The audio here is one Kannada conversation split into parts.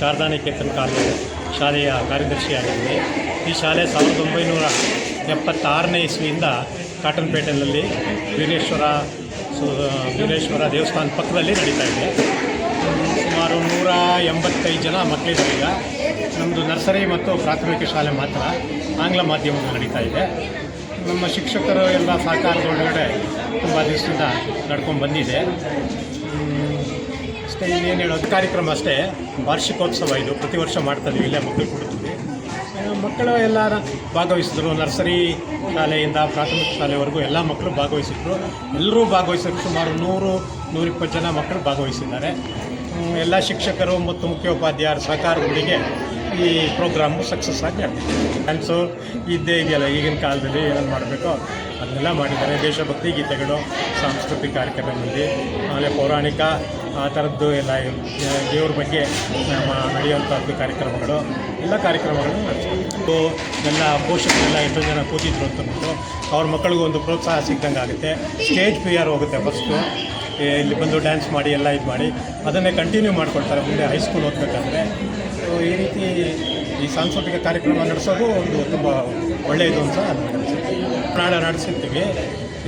ಶಾರದಾ ನಿಕೇತನ್ ಕಾಲೇಜು ಶಾಲೆಯ ಕಾರ್ಯದರ್ಶಿಯಾಗಿದ್ದೀನಿ ಈ ಶಾಲೆ ಸಾವಿರದ ಒಂಬೈನೂರ ಎಪ್ಪತ್ತಾರನೇ ಇಸ್ವಿಯಿಂದ ಕಾಟನ್ಪೇಟೆಯಲ್ಲಿ ವೀರೇಶ್ವರ ವೀರೇಶ್ವರ ದೇವಸ್ಥಾನ ಪಕ್ಕದಲ್ಲಿ ನಡೀತಾ ಇದೆ. ಸುಮಾರು ನೂರ ಎಂಬತ್ತೈದು ಜನ ಮಕ್ಕಳಿದ್ದಾರೆ ಈಗ. ನಮ್ಮದು ನರ್ಸರಿ ಮತ್ತು ಪ್ರಾಥಮಿಕ ಶಾಲೆ ಮಾತ್ರ ಆಂಗ್ಲ ಮಾಧ್ಯಮದಲ್ಲಿ ನಡೀತಾ ಇದೆ. ನಮ್ಮ ಶಿಕ್ಷಕರು ಎಲ್ಲ ಸಹಕಾರದೊಳಗಡೆ ತುಂಬ ದಿವಸದಿಂದ ನಡ್ಕೊಂಡು ಬಂದಿದೆ. ಅಷ್ಟೇ ಏನು ಹೇಳೋದು, ಕಾರ್ಯಕ್ರಮ ಅಷ್ಟೇ. ವಾರ್ಷಿಕೋತ್ಸವ ಇದು. ಪ್ರತಿ ವರ್ಷ ಮಾಡ್ತಾ ಇದೀವಿ, ಇಲ್ಲೇ ಮಕ್ಕಳು ಕೊಡ್ತೀವಿ. ಮಕ್ಕಳು ಎಲ್ಲ ಭಾಗವಹಿಸಿದ್ರು, ನರ್ಸರಿ ಶಾಲೆಯಿಂದ ಪ್ರಾಥಮಿಕ ಶಾಲೆವರೆಗೂ ಎಲ್ಲ ಮಕ್ಕಳು ಭಾಗವಹಿಸಿದ್ರು. ಎಲ್ಲರೂ ಭಾಗವಹಿಸಿದ್ರು, ಸುಮಾರು ನೂರು, ನೂರಿಪ್ಪತ್ತು ಜನ ಮಕ್ಕಳು ಭಾಗವಹಿಸಿದ್ದಾರೆ. ಎಲ್ಲ ಶಿಕ್ಷಕರು ಮತ್ತು ಮುಖ್ಯೋಪಾಧ್ಯಾಯರ ಸಹಕಾರಗಳಿಗೆ ಈ ಪ್ರೋಗ್ರಾಮು ಸಕ್ಸಸ್ ಆಗಿ ಆಗ್ತದೆ ಡ್ಯಾನ್ಸು ಇದ್ದೇ ಇದೆಯಲ್ಲ, ಈಗಿನ ಕಾಲದಲ್ಲಿ ಏನೇನು ಮಾಡಬೇಕು ಅದನ್ನೆಲ್ಲ ಮಾಡಿದ್ದಾರೆ. ದೇಶಭಕ್ತಿ ಗೀತೆಗಳು, ಸಾಂಸ್ಕೃತಿಕ ಕಾರ್ಯಕ್ರಮದಲ್ಲಿ, ಆಮೇಲೆ ಪೌರಾಣಿಕ ಆ ಥರದ್ದು ಎಲ್ಲ ದೇವ್ರ ಬಗ್ಗೆ ನಮ್ಮ ನಡೆಯುವಂಥದ್ದು ಕಾರ್ಯಕ್ರಮಗಳು, ಎಲ್ಲ ಕಾರ್ಯಕ್ರಮಗಳನ್ನು ಸೊ, ಎಲ್ಲ ಪೋಷಕರೆಲ್ಲ ಎಷ್ಟೋ ಜನ ಕೂತಿದ್ರು ಅಂತಂದ್ಬಿಟ್ಟು ಅವ್ರ ಮಕ್ಕಳಿಗೂ ಒಂದು ಪ್ರೋತ್ಸಾಹ ಸಿಕ್ಕಂಗೆ ಆಗುತ್ತೆ. ಸ್ಟೇಜ್ ಫಿಯರ್ ಹೋಗುತ್ತೆ ಫಸ್ಟು ಇಲ್ಲಿ ಬಂದು ಡ್ಯಾನ್ಸ್ ಮಾಡಿ, ಎಲ್ಲ ಇದು ಮಾಡಿ, ಅದನ್ನೇ ಕಂಟಿನ್ಯೂ ಮಾಡ್ಕೊಳ್ತಾರೆ ಮುಂದೆ ಹೈಸ್ಕೂಲ್ ಓದಬೇಕಂದ್ರೆ. ಸೊ, ಈ ರೀತಿ ಈ ಸಾಂಸ್ಕೃತಿಕ ಕಾರ್ಯಕ್ರಮ ನಡೆಸೋದು ಒಂದು ತುಂಬ ಒಳ್ಳೆಯದು ಅಂತ. ನಾಡ ನಡೆಸಿರ್ತೀವಿ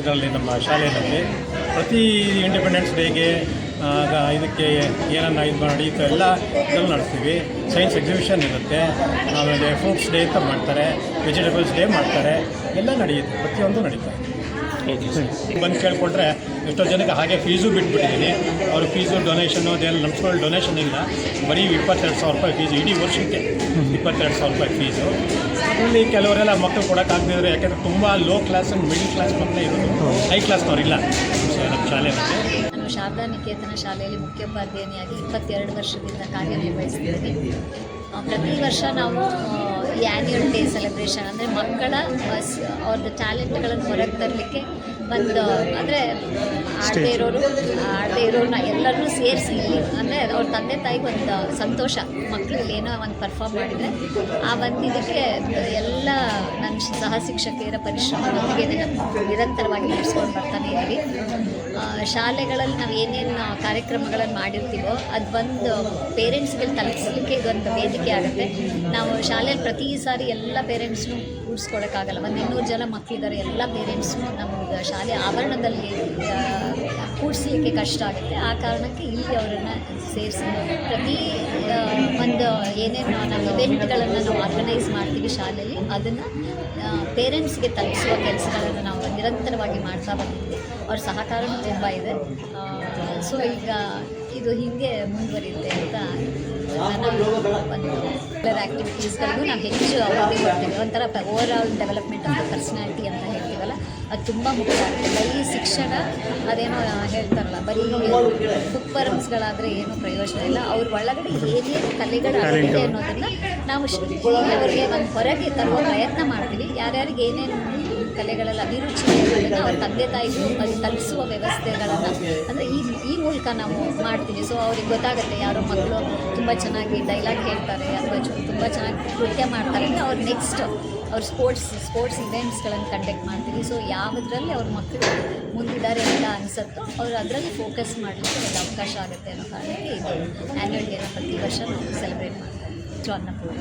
ಇದರಲ್ಲಿ ನಮ್ಮ ಶಾಲೆಯಲ್ಲಿ. ಪ್ರತಿ ಇಂಡಿಪೆಂಡೆನ್ಸ್ ಡೇಗೆ ಇದಕ್ಕೆ ಏನನ್ನ ಇದು ಮಾಡಿ ಥರ ಎಲ್ಲ ಇದರಲ್ಲಿ ನಡೆಸ್ತೀವಿ. ಸೈನ್ಸ್ ಎಕ್ಸಿಬಿಷನ್ ಇರುತ್ತೆ. ಆಮೇಲೆ ಫ್ರೂಟ್ಸ್ ಡೇ ಅಂತ ಮಾಡ್ತಾರೆ. ವೆಜಿಟೇಬಲ್ಸ್ ಡೇ ಮಾಡ್ತಾರೆ. ಎಲ್ಲ ನಡೆಯುತ್ತೆ. ಪ್ರತಿಯೊಂದು ನಡೀತಾ ಇದೆ. ಬಂದು ಕೇಳ್ಕೊಂಡ್ರೆ ಎಷ್ಟೋ ಜನಕ್ಕೆ ಹಾಗೆ ಫೀಸು ಬಿಟ್ಬಿಟ್ಟಿದ್ದೀನಿ. ಅವ್ರ ಫೀಸು ಡೊನೇಷನ್ ಅದೆಲ್ಲ ನಮ್ಸ್ಕೊಳ್ಳೋ ಡೊನೇಷನ್ ಇಲ್ಲ. ಬರೀ ಇಪ್ಪತ್ತೆರಡು ಸಾವಿರ ರೂಪಾಯಿ ಫೀಸು ಇಡೀ ವರ್ಷಕ್ಕೆ ಇಪ್ಪತ್ತೆರಡು ಸಾವಿರ ರೂಪಾಯಿ ಫೀಸು ಅದರಲ್ಲಿ ಕೆಲವರೆಲ್ಲ ಮಕ್ಕಳು ಕೊಡೋಕ್ಕಾಗದಿದ್ರೆ ಯಾಕೆಂದರೆ ತುಂಬ low class and middle class ಮಕ್ಕಳೇ ಇರೋದು. ಹೈ ಕ್ಲಾಸ್ನವ್ರಿಲ್ಲ ನಮ್ಮ ಶಾಲೆಯಲ್ಲಿ ಶಾರದಾ ನಿಕೇತನ ಶಾಲೆಯಲ್ಲಿ ಮುಖ್ಯೋಪಾಧ್ಯಾಯಿನಿಯಾಗಿ ಇಪ್ಪತ್ತೆರಡು ವರ್ಷದಿಂದ ಕಾರ್ಯನಿರ್ವಹಿಸ್ತಿದ್ದೀನಿ ಆ, ಪ್ರತಿ ವರ್ಷ ನಾವು ಈ ಆ್ಯನ್ಯುವಲ್ ಡೇ ಸೆಲೆಬ್ರೇಷನ್ ಅಂದರೆ ಮಕ್ಕಳ ಬಸ್ ಅವ್ರದ್ದು ಟ್ಯಾಲೆಂಟ್ಗಳನ್ನು ಹೊರಗೆ ತರಲಿಕ್ಕೆ ಒಂದು ಅಂದರೆ ಆಡದೇ ಇರೋರು ಆಡದೇ ಇರೋರನ್ನ ಎಲ್ಲರನ್ನೂ ಸೇರಿಸಿ ಇಲ್ಲಿ ಅಂದರೆ ಅವ್ರ ತಂದೆ ತಾಯಿಗೆ ಒಂದು ಸಂತೋಷ. ಮಕ್ಕಳಲ್ಲಿ ಏನೋ ಒಂದು ಪರ್ಫಾರ್ಮ್ ಮಾಡಿದರೆ ಆ ಒಂದು ಇದಕ್ಕೆ ಎಲ್ಲ ನನ್ನ ಸಹ ಶಿಕ್ಷಕಿಯರ ಪರಿಶ್ರಮದೊಂದಿಗೆ ನಿರಂತರವಾಗಿ ನಡೆಸ್ಕೊಂಡು ಬರ್ತಾನೆ ಇದ್ದೀವಿ. ಶಾಲೆಗಳಲ್ಲಿ ನಾವು ಏನೇನು ಕಾರ್ಯಕ್ರಮಗಳನ್ನು ಮಾಡಿರ್ತೀವೋ ಅದು ಬಂದು ಪೇರೆಂಟ್ಸ್ಗೆ ತಲುಪಿಸ್ಲಿಕ್ಕೆ ಇದೊಂದು ವೇದಿಕೆ ಆಗುತ್ತೆ. ನಾವು ಶಾಲೆಯಲ್ಲಿ ಪ್ರತಿ ಸಾರಿ ಎಲ್ಲ ಪೇರೆಂಟ್ಸ್ನು ಕೂಡಿಸ್ಕೊಳಕ್ಕಾಗಲ್ಲ ಒಂದು ಇನ್ನೂರು ಜನ ಮಕ್ಕಳಿದ್ದಾರೆ ಎಲ್ಲ ಪೇರೆಂಟ್ಸ್ನು ನಮ್ಗೆ ಶಾಲೆ ಆವರಣದಲ್ಲಿ ಕೂಡಿಸಲಿಕ್ಕೆ ಕಷ್ಟ ಆಗುತ್ತೆ. ಆ ಕಾರಣಕ್ಕೆ ಇಲ್ಲಿ ಅವರನ್ನು ಸೇರಿಸಿ ಪ್ರತಿ ಒಂದು ಏನೇನು ನಮ್ಮ ಇವೆಂಟ್ಗಳನ್ನು ನಾವು ಆರ್ಗನೈಸ್ ಮಾಡ್ತೀವಿ ಶಾಲೆಯಲ್ಲಿ, ಅದನ್ನು ಪೇರೆಂಟ್ಸ್ಗೆ ತಲುಪಿಸುವ ಕೆಲಸಗಳನ್ನು ನಾವು ನಿರಂತರವಾಗಿ ಮಾಡ್ತಾ ಬಂದಿದ್ದೀವಿ. ಅವ್ರ ಸಹಕಾರವೂ ತುಂಬ ಇದೆ. ಸೊ ಈಗ ಇದು ಹೀಗೆ ಮುಂದುವರಿಯುತ್ತೆ ಅಂತ ರೆಗ್ಯುಲರ್ ಆ್ಯಕ್ಟಿವಿಟೀಸ್ಗಳಿಗೂ ನಾವು ಹೆಚ್ಚು ಅವಧಿ ಕೊಡ್ತೀವಿ ಒಂಥರ overall development of personality ಅಂತ ಹೇಳ್ತೀವಲ್ಲ ಅದು ತುಂಬ ಮುಖ್ಯ ಆಗುತ್ತೆ ಬರೀ ಶಿಕ್ಷಣ ಅದೇನೋ ಹೇಳ್ತಾರಲ್ಲ ಬರೀ ಬುಕ್ ಪರ್ಮ್ಸ್ಗಳಾದರೆ ಏನೂ ಪ್ರಯೋಜನ ಇಲ್ಲ. ಅವ್ರ ಒಳಗಡೆ ಏನೇನು ಕಲೆಗಳಾಗಿದೆ ಅನ್ನೋದನ್ನು ನಾವು ಅವರಿಗೆ ಒಂದು ಹೊರಗೆ ತರುವ ಪ್ರಯತ್ನ ಮಾಡ್ತೀವಿ. ಯಾರ್ಯಾರಿಗೆ ಏನೇನು ಕಲೆಗಳಲ್ಲಿ ಅಭಿರುಚಿ ಅವ್ರ ತಂದೆ ತಾಯಿಗೂ ಅದು ತಲುಪಿಸುವ ವ್ಯವಸ್ಥೆಗಳನ್ನು ಅಂದರೆ ಈ ಈ ಮೂಲಕ ನಾವು ಮಾಡ್ತೀವಿ. ಸೊ ಅವ್ರಿಗೆ ಗೊತ್ತಾಗುತ್ತೆ ಯಾರೋ ಮಕ್ಕಳು ತುಂಬ ಚೆನ್ನಾಗಿ ಡೈಲಾಗ್ ಹೇಳ್ತಾರೆ ಅಥವಾ ತುಂಬ ಚೆನ್ನಾಗಿ ನೃತ್ಯ ಮಾಡ್ತಾರೆ ಅಂದರೆ ಅವ್ರು ನೆಕ್ಸ್ಟ್ ಅವ್ರ ಸ್ಪೋರ್ಟ್ಸ್ ಸ್ಪೋರ್ಟ್ಸ್ ಇವೆಂಟ್ಸ್ಗಳನ್ನು ಕಂಡಕ್ಟ್ ಮಾಡ್ತೀವಿ. ಸೊ ಯಾವುದರಲ್ಲಿ ಅವ್ರ ಮಕ್ಕಳು ಮುಂದಿದ್ದಾರೆ ಅಂತ ಅನಿಸುತ್ತೋ ಅವ್ರು ಅದರಲ್ಲಿ ಫೋಕಸ್ ಮಾಡಲಿಕ್ಕೆ ಒಂದು ಅವಕಾಶ ಆಗುತ್ತೆ ಅನ್ನೋ ಕಾರಣಕ್ಕೆ ಇದು ಆ್ಯನ್ಯುವಲ್ ಡೇನ ಪ್ರತಿ ವರ್ಷ ನಾವು ಸೆಲೆಬ್ರೇಟ್ ಮಾಡ್ತೀವಿ. ಅನ್ನಪೂರ್ಣ.